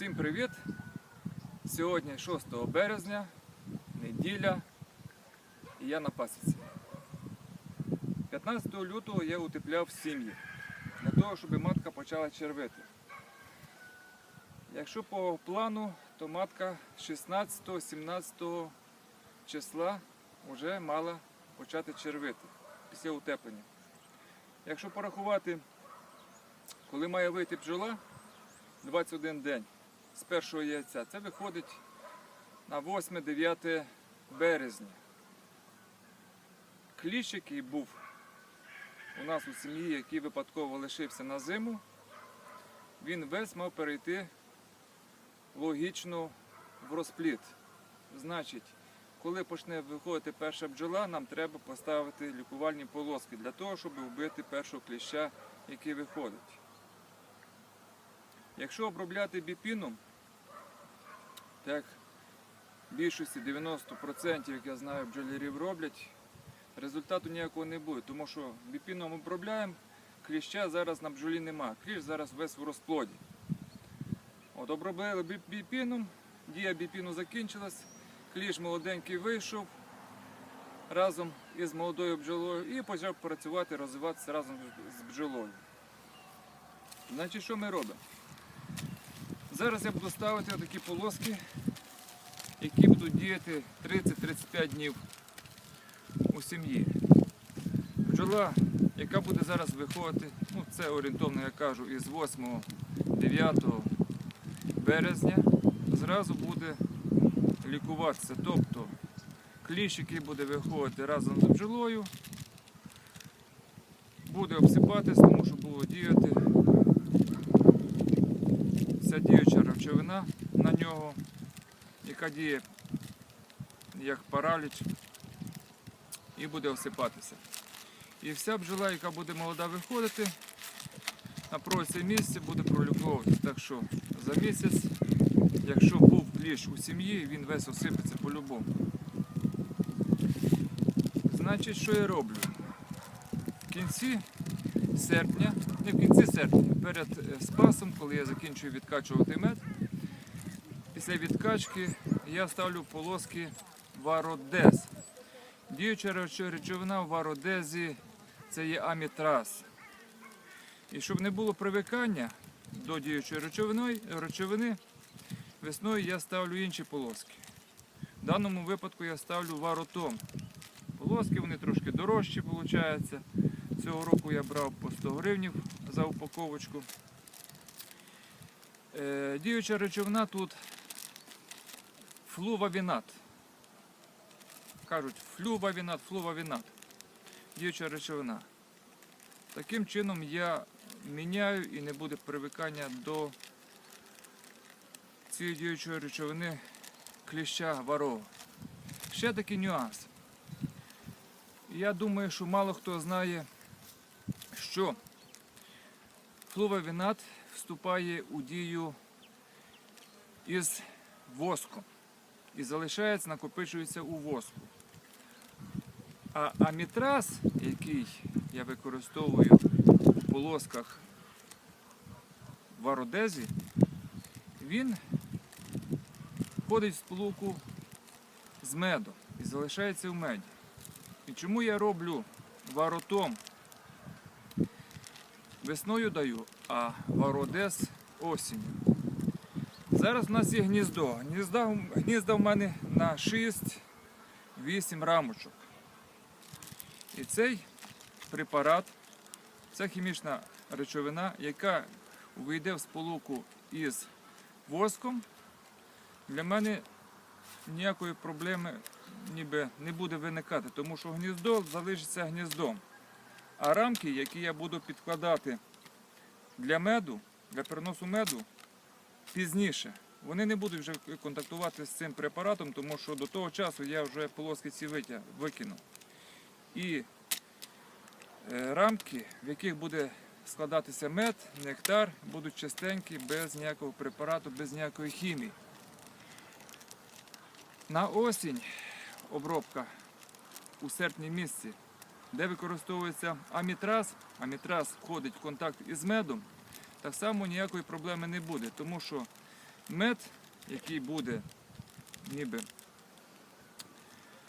Всім привіт! Сьогодні 6 березня, неділя, і я на пасіці. 15 лютого я утепляв сім'ї для того, щоб матка почала червити. Якщо по плану, то матка 16-17 числа вже мала почати червити після утеплення. Якщо порахувати, коли має вийти бджола, 21 день з першого яйця. Це виходить на 8-9 березня. Кліщ, який був у нас у сім'ї, який випадково лишився на зиму, він весь мав перейти логічно в розпліт. Значить, коли почне виходити перша бджола, нам треба поставити лікувальні полоски для того, щоб вбити першого кліща, який виходить. Якщо обробляти біпіном, так більшості 90%, як я знаю, бджолярів роблять, результату ніякого не буде, тому що біпіном обробляємо, кліща зараз на бджолі нема. Кліщ зараз весь в розплоді. От обробили бі- біпіном, дія біпіну закінчилась, кліщ молоденький вийшов разом із молодою бджолою і почав працювати, розвиватися разом з бджолою. Значить, що ми робимо? Зараз я буду ставити отакі полоски, які будуть діяти 30-35 днів у сім'ї. Бджола, яка буде зараз виходити, ну це орієнтовно я кажу, із 8-9 березня, зразу буде лікуватися. Тобто кліщ, який буде виходити разом з бджолою, буде обсипатись, тому що було діяти вся діюча речовина на нього, яка діє як параліч і буде осипатися. І вся бджола, яка буде молода виходити, на протязі місяця буде пролюковуватися. Так що за місяць, якщо був кліщ у сім'ї, він весь осипеться по-любому. Значить, що я роблю? В кінці серпня, не в кінці серпня, перед е, спасом, коли я закінчую відкачувати мед, після відкачки я ставлю полоски вародез. Діюча речовина в вародезі це є амітраз. І щоб не було привикання до діючої речовини, весною я ставлю інші полоски. В даному випадку я ставлю варотом. Полоски вони трошки дорожчі, виходить. Цього року я брав по 100 гривнів за упаковочку. Е, діюча речовина тут флувавінат. Кажуть флювавінат, флувавінат. Діюча речовина. Таким чином я міняю і не буде привикання до цієї діючої речовини кліща варова. Ще такий нюанс. Я думаю, що мало хто знає, що флувавінат вступає у дію із воском і залишається, накопичується у воску. А амітраз, який я використовую у полосках в ародезі, він входить в сполуку з медом і залишається в меді. І чому я роблю варотом? Весною даю, а вародес осінню. Зараз у нас є гніздо. Гнізда, гнізда в мене на 6-8 рамочок. І цей препарат, це хімічна речовина, яка увійде в сполуку із воском, для мене ніякої проблеми ніби не буде виникати, тому що гніздо залишиться гніздом. А рамки, які я буду підкладати для меду, для переносу меду, пізніше, вони не будуть вже контактувати з цим препаратом, тому що до того часу я вже полоски ці викину. І е, рамки, в яких буде складатися мед, нектар, будуть чистенькі, без ніякого препарату, без ніякої хімії. На осінь обробка у серпні місяці, де використовується амітраз, амітраз входить в контакт із медом, так само ніякої проблеми не буде, тому що мед, який буде ніби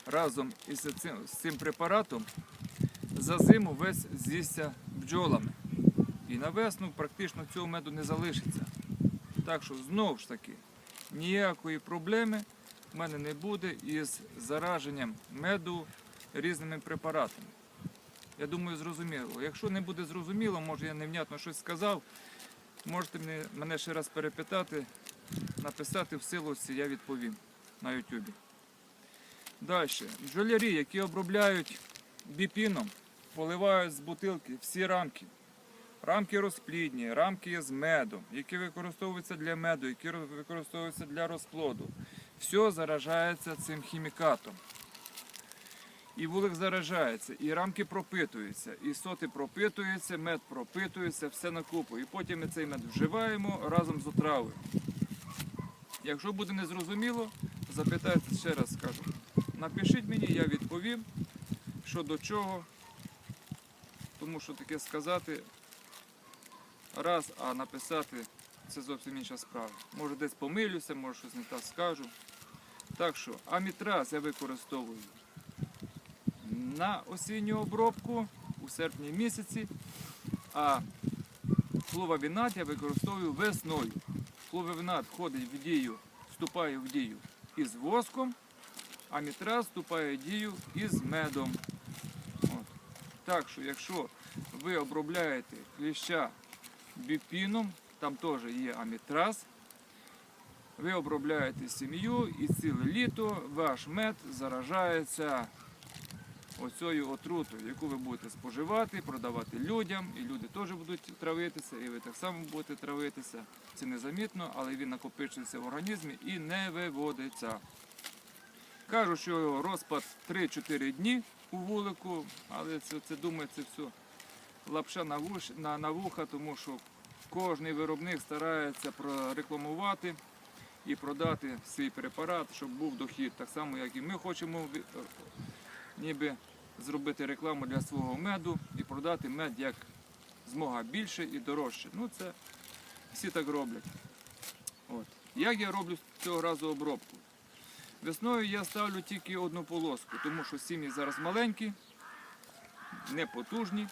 разом із цим, з цим препаратом, за зиму весь з'їсться бджолами. І на весну практично цього меду не залишиться. Так що знову ж таки ніякої проблеми в мене не буде із зараженням меду різними препаратами. Я думаю, зрозуміло. Якщо не буде зрозуміло, може я невнятно щось сказав, можете мене, ще раз перепитати, написати в силості, я відповім на Ютубі. Далі. Бджолярі, які обробляють біпіном, поливають з бутилки всі рамки. Рамки розплідні, рамки з медом, які використовуються для меду, які використовуються для розплоду. Все заражається цим хімікатом. І вулик заражається, і рамки пропитуються, і соти пропитуються, мед пропитується, все на купу. І потім ми цей мед вживаємо разом з отравою. Якщо буде незрозуміло, запитайте ще раз скажу. Напишіть мені, я відповім, що до чого. Тому що таке сказати раз, а написати це зовсім інша справа. Може десь помилюся, може щось не так скажу. Так що амітраз я використовую на осінню обробку у серпні місяці, а флувавінат я використовую весною. Флувавінат входить в дію, вступає в дію із воском, а мітраз вступає в дію із медом. От. Так що, якщо ви обробляєте кліща біпіном, там теж є амітраз, ви обробляєте сім'ю і ціле літо ваш мед заражається оцею отрутою, яку ви будете споживати, продавати людям, і люди теж будуть травитися, і ви так само будете травитися. Це незамітно, але він накопичується в організмі і не виводиться. Кажу, що розпад 3-4 дні у вулику, але це, це думаю, це все лапша на, вуш, на, на вуха, тому що кожний виробник старається прорекламувати і продати свій препарат, щоб був дохід. Так само, як і ми хочемо ніби зробити рекламу для свого меду і продати мед як змога більше і дорожче. Ну це всі так роблять. От. Як я роблю цього разу обробку? Весною я ставлю тільки одну полоску, тому що сім'ї зараз маленькі, непотужні.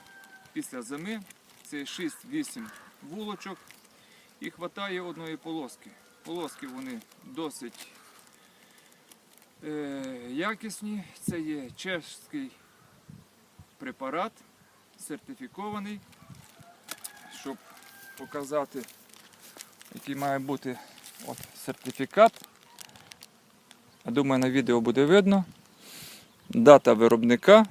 Після зими це 6-8 вулочок і вистачає одної полоски. Полоски вони досить е, якісні. Це є чешський препарат, сертифікований, щоб показати, який має бути от, сертифікат. Я думаю, на відео буде видно. Дата виробника.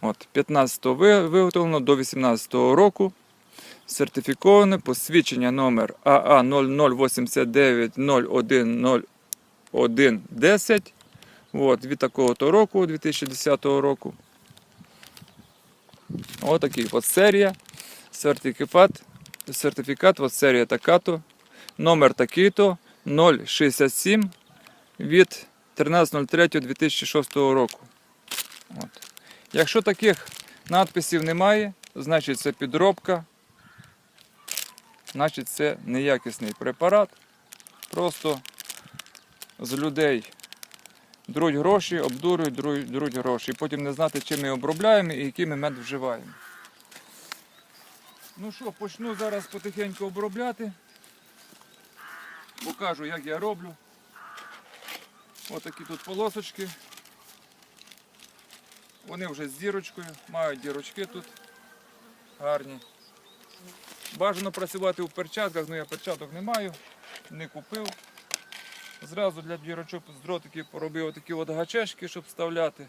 От, 15-го виготовлено до 18-го року. Сертифіковане посвідчення номер АА 0089 01 01 10 От, від такого-то року, 2010 року. Отакий от серія. Сертифікат. Сертифікат, от серія така-то. Номер такий-то 067 від 13.03.2006 року. От. Якщо таких надписів немає, значить це підробка, значить це неякісний препарат. Просто з людей друють гроші, обдурюють, друють, друють гроші. Потім не знати, чим ми обробляємо і який ми мед вживаємо. Ну що, почну зараз потихеньку обробляти. Покажу, як я роблю. Отакі тут полосочки. Вони вже з дірочкою, мають дірочки тут гарні. Бажано працювати у перчатках, але я перчаток не маю, не купив. Зразу для дірочок з дротиків поробив такі от гачечки, щоб вставляти.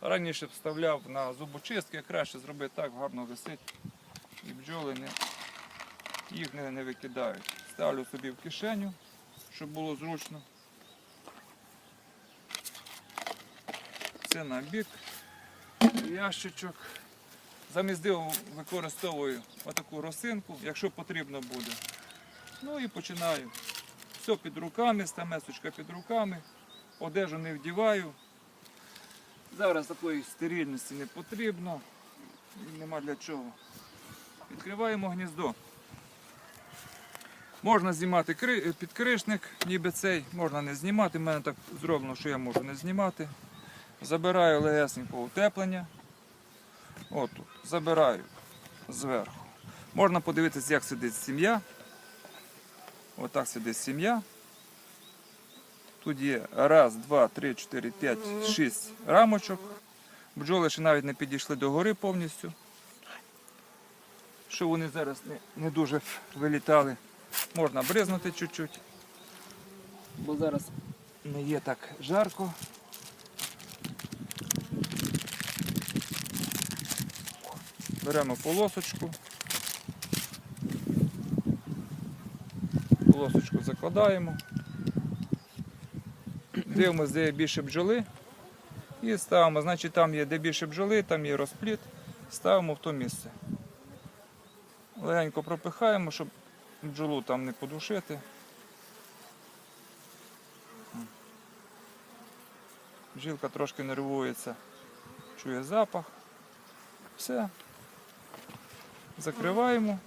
Раніше вставляв на зубочистки, краще зробити так, гарно висить. І бджоли не, їх не, не викидають. Ставлю собі в кишеню, щоб було зручно. Це на бік. Ящичок. Замість диву використовую отаку росинку, якщо потрібно буде. Ну і починаю. Все під руками, стамесочка під руками, одежу не вдіваю. Зараз такої стерильності не потрібно, нема для чого. Відкриваємо гніздо. Можна знімати підкришник, ніби цей, можна не знімати. У мене так зроблено, що я можу не знімати. Забираю легесенько утеплення. Отут. Забираю зверху. Можна подивитися, як сидить сім'я. Отак сидить сім'я. Тут є раз, два, три, чотири, п'ять, шість рамочок. Бджоли ще навіть не підійшли до гори повністю. Що вони зараз не, не дуже вилітали. Можна бризнути чуть-чуть. Бо зараз не є так жарко. Беремо полосочку. Полосочку закладаємо. Дивимося, де є більше бджоли. І ставимо, значить там є де більше бджоли, там є розпліт. Ставимо в то місце. Легенько пропихаємо, щоб бджолу там не подушити. Бджілка трошки нервується, чує запах. Все. Закриваємо.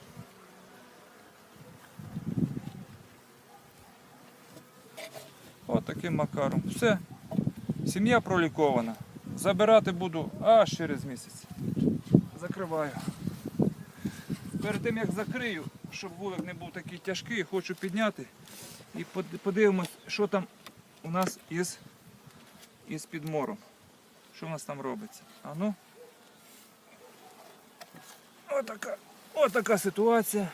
От таким макаром. Все. Сім'я пролікована. Забирати буду аж через місяць. Закриваю. Перед тим як закрию, щоб вулик не був такий тяжкий, хочу підняти і подивимось, що там у нас із, із підмором. Що у нас там робиться. А ну. Отака, отака ситуація.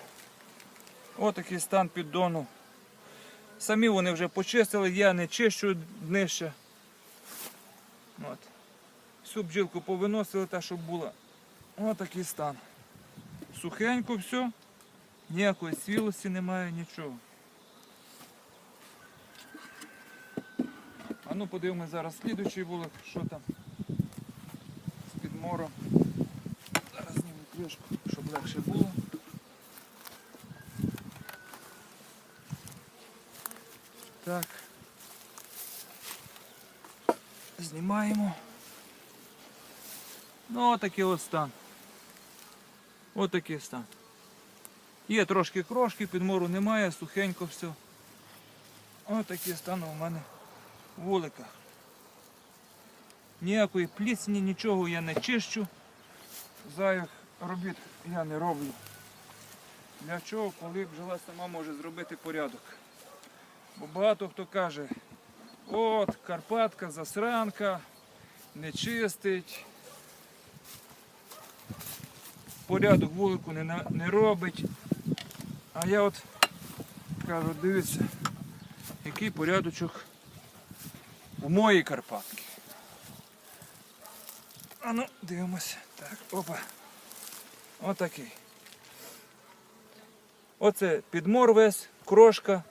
Отакий стан піддону. Самі вони вже почистили, я не чищу днище. От. Всю бджілку повиносили та, щоб була. Отакий стан. Сухенько все, ніякої свілості немає, нічого. А ну подивимось зараз слідуючий вулик, що там з підмором. Зараз зніму кришку, щоб легше було. Так. Знімаємо. Ну, отакий ось стан. Отакий стан. Є трошки крошки, підмору немає, сухенько все. Отакий стан у мене в вуликах. Ніякої плісні, нічого я не чищу. Зайвих робіт я не роблю. Для чого, коли бджола сама може зробити порядок? Бо багато хто каже, от Карпатка, засранка, не чистить, порядок вулику не, не робить. А я от кажу, дивіться, який порядочок у моїй Карпатки. А ну, дивимося. Так, опа. Отакий. Оце підмор весь, крошка.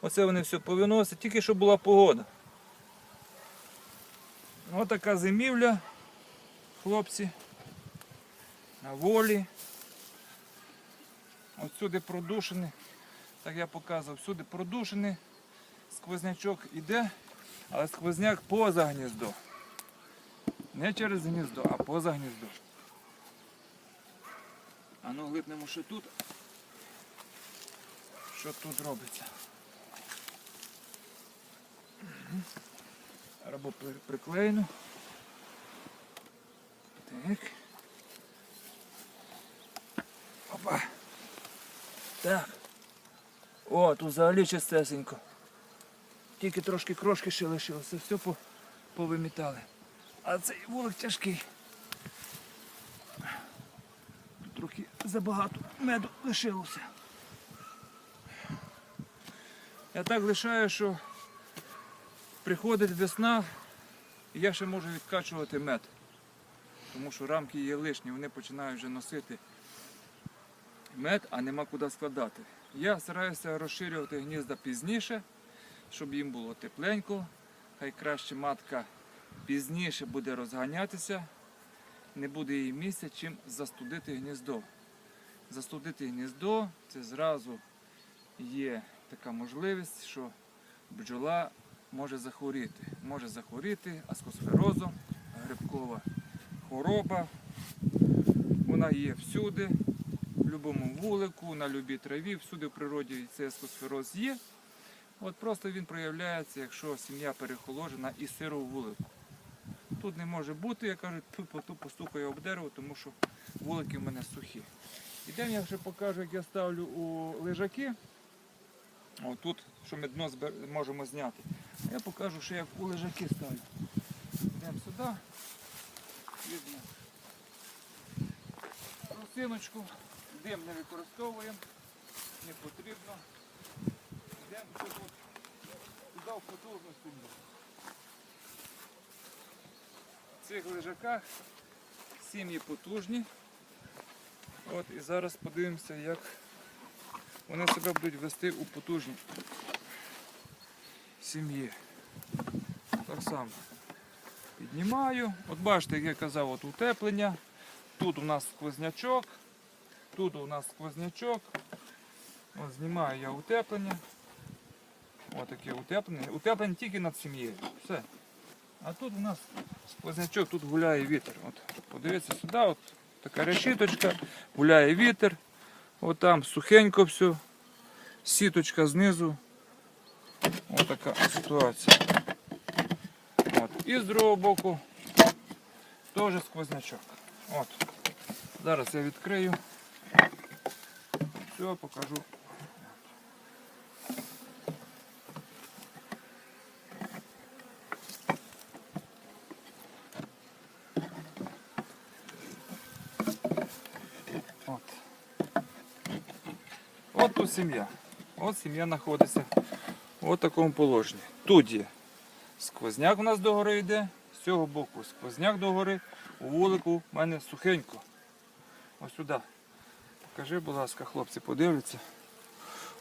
Оце вони все повиносять, тільки щоб була погода. Отака зимівля, хлопці. На волі. От сюди продушений, так я показував, всюди продушений, сквознячок іде, але сквозняк поза гніздо. Не через гніздо, а поза гніздо. А ну глипнемо що тут. Що тут робиться? Або приклеєно. Так. Опа. Так. О, тут взагалі чистесенько. Тільки трошки крошки ще лишилося, все повимітали. А цей вулик тяжкий. Тут трохи забагато меду лишилося. Я так лишаю, що приходить весна, і я ще можу відкачувати мед. Тому що рамки є лишні, вони починають вже носити мед, а нема куди складати. Я стараюся розширювати гнізда пізніше, щоб їм було тепленько. Хай краще матка пізніше буде розганятися, не буде їй місця, чим застудити гніздо. Застудити гніздо це зразу є така можливість, що бджола може захворіти. Може захворіти аскосферозом, грибкова хвороба. Вона є всюди, в будь-якому вулику, на любій траві, всюди в природі цей асцосфероз є. От просто він проявляється, якщо сім'я перехоложена і сиро в вулику. Тут не може бути, я кажу, тупо тупо стукаю об дерево, тому що вулики в мене сухі. Ідемо, я ще покажу, як я ставлю у лежаки. О, тут, що ми дно можемо зняти. Я покажу, що як у лежаки ставлю. Йдемо сюди. Візьмемо росиночку. Дим не використовуємо. Не потрібно. Йдемо тут, туди в потужну сім'ю. В цих лежаках сім'ї потужні. От і зараз подивимося, як вони себе будуть вести у потужній сім'ї. Так само піднімаю. От бачите, як я казав, от утеплення. Тут у нас сквознячок, тут у нас сквознячок. От знімаю я утеплення. Ось таке утеплення. Утеплення тільки над сім'єю. Все. А тут у нас сквознячок, тут гуляє вітер. От, подивіться сюди, от така решіточка, гуляє вітер. От там сухенько все. Сіточка знизу. Ось така ситуація. От. І з другого боку теж сквознячок. От. Зараз я відкрию. Все, покажу. От. От тут сім'я. От сім'я знаходиться В такому положенні. Тут є сквозняк у нас догори йде, з цього боку сквозняк догори, у вулику в мене сухенько. Ось сюди. Покажи, будь ласка, хлопці, подивляться.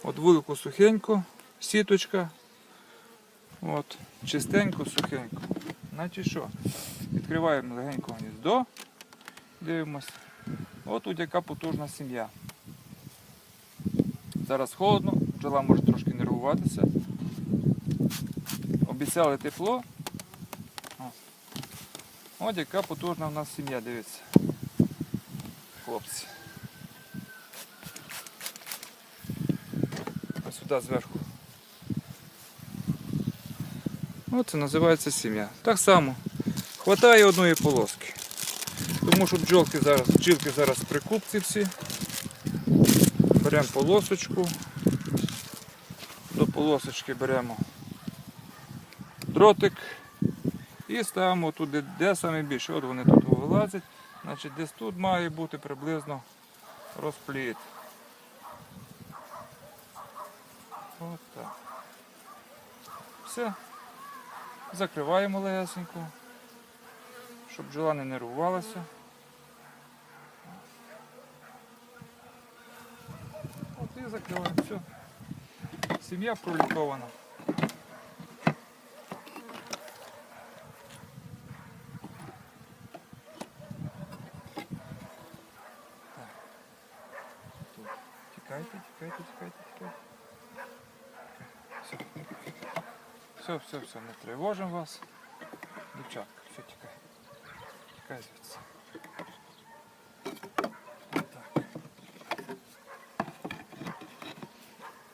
От вулику сухенько, сіточка. От, чистенько, сухенько. Значить що? Відкриваємо легенько гніздо. Дивимося. От тут яка потужна сім'я. Зараз холодно, бджола може трошки нервуватися. Обіцяли тепло. От яка потужна в нас сім'я, дивіться. Хлопці. Ось сюди зверху. Оце це називається сім'я. Так само. Хватає одної полоски. Тому що бджолки зараз, бджілки зараз при купці всі. Беремо полосочку. До полосочки беремо дротик і ставимо туди, де саме більше. От вони тут вилазять. Значить, десь тут має бути приблизно розпліт. От так. Все. Закриваємо легесенько, щоб бджола не нервувалася. От і закриваємо. Все. Сім'я пролікована. Все, все, все, не тривожимо вас. Дівчатка, все, тікай. Тікай звідси.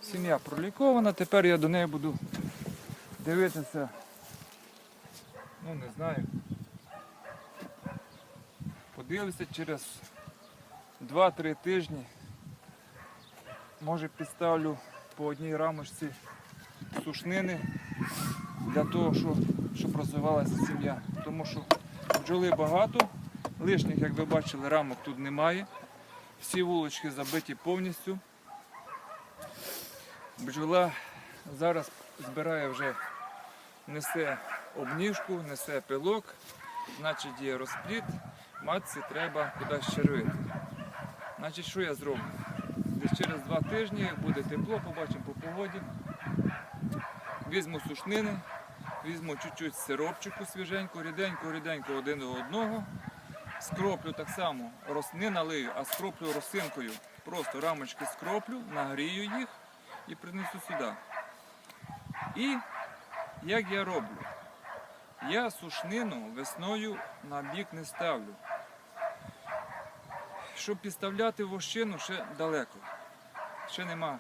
Сім'я пролікована, тепер я до неї буду дивитися. Ну, не знаю. Подивлюся через 2-3 тижні. Може підставлю по одній рамочці сушнини для того, що, щоб розвивалася сім'я. Тому що бджоли багато, лишніх, як ви бачили, рамок тут немає. Всі вулочки забиті повністю. Бджола зараз збирає вже, несе обніжку, несе пилок, значить є розпліт, матці треба кудись червити. Значить, що я зроблю? Десь через два тижні, буде тепло, побачимо по погоді. Візьму сушнини, візьму чуть-чуть сиропчику свіженько, ріденько, ріденько один до одного. Скроплю так само, не налию, а скроплю росинкою. Просто рамочки скроплю, нагрію їх і принесу сюди. І як я роблю? Я сушнину весною на бік не ставлю. щоб підставляти вощину, ще далеко. Ще нема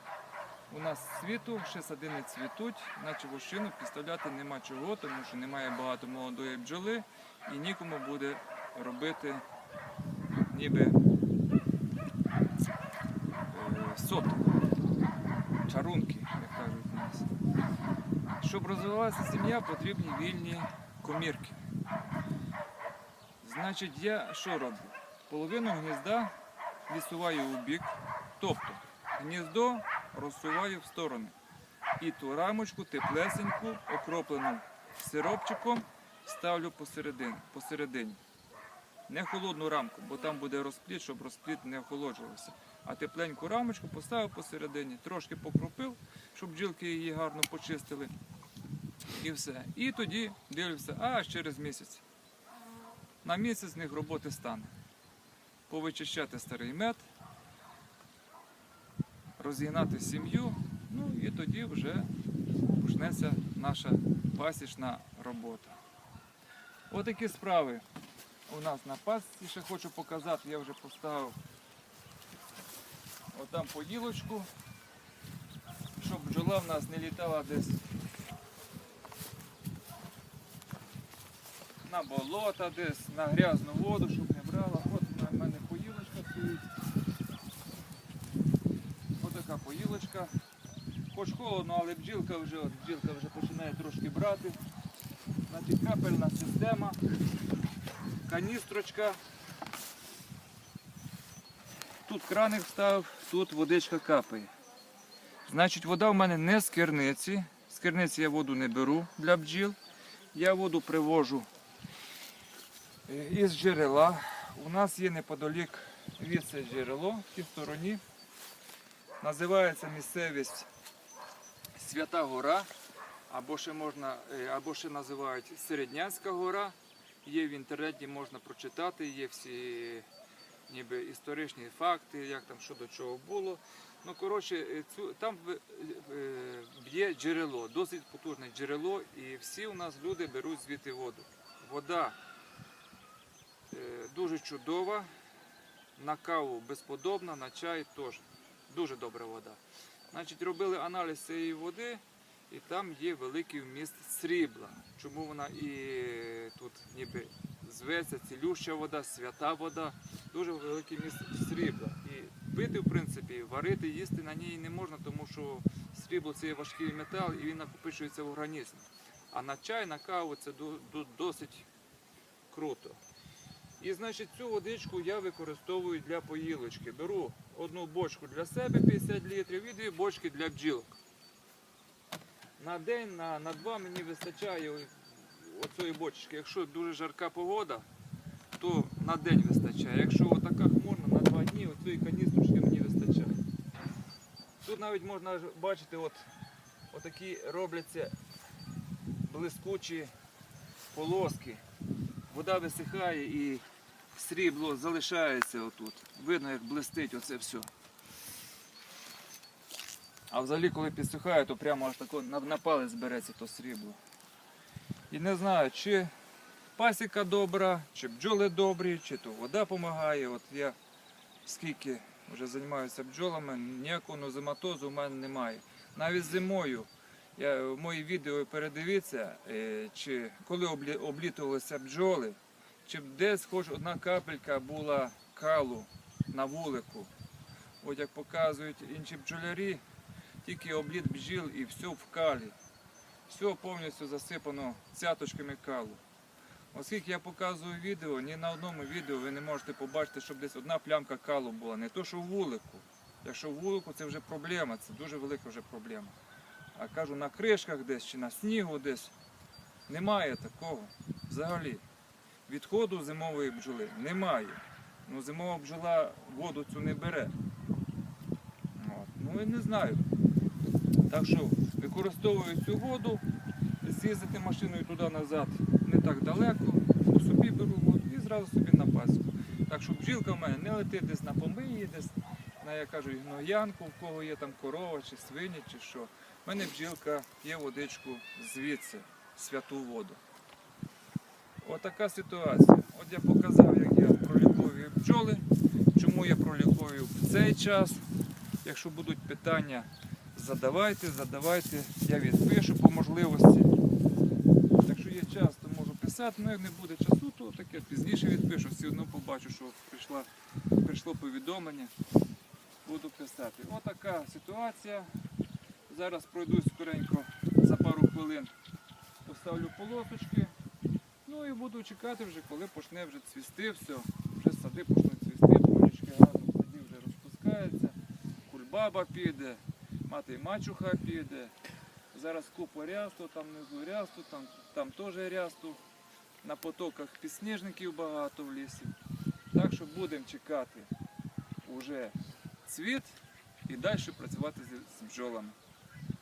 у нас світу, ще садини цвітуть, наче вощину підставляти нема чого, тому що немає багато молодої бджоли і нікому буде робити ніби е, сот, чарунки, як кажуть у нас. Щоб розвивалася сім'я, потрібні вільні комірки. Значить, я що роблю? Половину гнізда відсуваю у бік, тобто гніздо розсуваю в сторони. І ту рамочку теплесеньку, окроплену сиропчиком, ставлю посередині. Не холодну рамку, бо там буде розпліт, щоб розпліт не охолоджувався. А тепленьку рамочку поставив посередині, трошки покропив, щоб бджілки її гарно почистили. І все. І тоді дивлюся, аж через місяць. На місяць з них роботи стане. Повичищати старий мед, розігнати сім'ю, ну і тоді вже почнеться наша пасічна робота. Отакі справи у нас на пасіці. Ще хочу показати, я вже поставив отам поділочку, щоб бджола в нас не літала десь на болото десь, на грязну воду, щоб не брала. От в мене поїлочка стоїть. Ось така поїлочка. Хоч холодно, але бджілка вже, от, бджілка вже починає трошки брати. Значить, капельна система, каністрочка. Тут краник встав, тут водичка капає. Значить, вода в мене не з керниці. З керниці я воду не беру для бджіл. Я воду привожу е, із джерела. У нас є неподалік від це джерело в тій стороні. Називається місцевість Свята Гора, або ще можна, е, або ще називають Середнянська гора. Є в інтернеті, можна прочитати, є всі ніби історичні факти, як там що до чого було. Ну, коротше, е, цю, там е, б'є джерело, досить потужне джерело, і всі у нас люди беруть звідти воду. Вода дуже чудова, на каву безподобна, на чай теж. Дуже добра вода. Значить, робили аналіз цієї води, і там є великий вміст срібла. Чому вона і тут ніби зветься, цілюща вода, свята вода, дуже великий вміст срібла. І пити, в принципі, варити, їсти на ній не можна, тому що срібло це важкий метал і він накопичується в організмі. А на чай, на каву це до- до- досить круто. І значить цю водичку я використовую для поїлочки. Беру одну бочку для себе 50 літрів і дві бочки для бджілок. На день, на, на два мені вистачає оцієї бочки. Якщо дуже жарка погода, то на день вистачає. Якщо отака хмурна, на два дні оцієї каністрочки мені вистачає. Тут навіть можна бачити, от, отакі робляться блискучі полоски. Вода висихає і срібло залишається отут. Видно, як блистить оце все. А взагалі, коли підсихає, то прямо аж тако на, палець береться то срібло. І не знаю, чи пасіка добра, чи бджоли добрі, чи то вода допомагає. От я скільки вже займаюся бджолами, ніякого нозематозу в мене немає. Навіть зимою. Я, мої відео передивіться, е, чи коли облі, облітувалися бджоли, чи десь хоч одна капелька була калу на вулику. От як показують інші бджолярі, тільки обліт бджіл і все в калі. Все повністю засипано цяточками калу. Оскільки я показую відео, ні на одному відео ви не можете побачити, щоб десь одна плямка калу була. Не то, що в вулику. Якщо в вулику, це вже проблема, це дуже велика вже проблема. А кажу, на кришках десь чи на снігу десь немає такого взагалі. Відходу зимової бджоли немає. Ну, зимова бджола воду цю не бере. От. Ну і не знаю. Так що використовую цю воду, з'їздити машиною туди-назад не так далеко, по собі беру воду і зразу собі на пасіку. Так що бджілка в мене не летить десь на помиї, десь на, я кажу, гноянку, в кого є там корова чи свині, чи що. У мене бджілка є водичку звідси, святу воду. Отака ситуація. От я показав, як я проліковую бджоли, чому я пролікую в цей час. Якщо будуть питання, задавайте, задавайте, я відпишу по можливості. Якщо є час, то можу писати, ну як не буде часу, то таке пізніше відпишу, все одно побачу, що прийшла, прийшло повідомлення. Буду писати. Отака ситуація. Зараз пройдусь скоренько за пару хвилин, поставлю полосочки. Ну і буду чекати вже, коли почне вже цвісти все. Вже сади почнуть цвісти, полічки гарно саді вже розпускаються. Кульбаба піде, мати мачуха піде. Зараз купа рясту, там внизу рясту, там, там теж рясту. На потоках підсніжників багато в лісі. Так що будемо чекати уже цвіт і далі працювати з бджолами.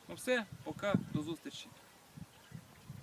Ну все, пока, до зустрічі.